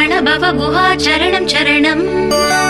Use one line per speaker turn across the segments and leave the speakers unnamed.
சரவண பவ குஹாச்சரணம் சரணம். குரு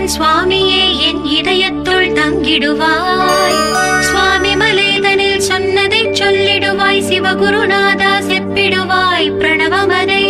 தகப்பன் சுவாமியே என் இதயத்துள் தங்கிடுவாய். சுவாமி மலேதனில் சொன்னதை சொல்லிடுவாய் சிவகுருநாதா செப்பிடுவாய் பிரணவமதை.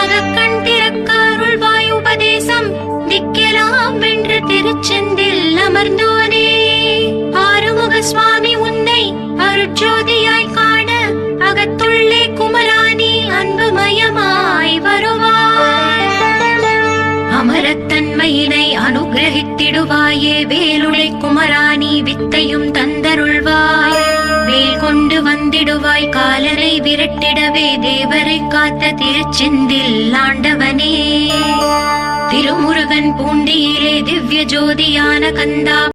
அகக்கண் திறக்க அருள்வாய் உபதேசம் திக்கெலாம் வென்று திருச்செந்தில் அமர்ந்தோனே. ஆறுமுக சுவாமி அனுகிரகித்திடுவாயே. வேலுடை குமராணி வித்தையும் தந்தருள்வாய். வேல் கொண்டு வந்திடுவாய் காலரை விரட்டிடவே. தேவரை காத்த திருச்செந்தில் ஆண்டவனே. திருமுருகன் பூண்டியிலே திவ்ய ஜோதியான கந்தா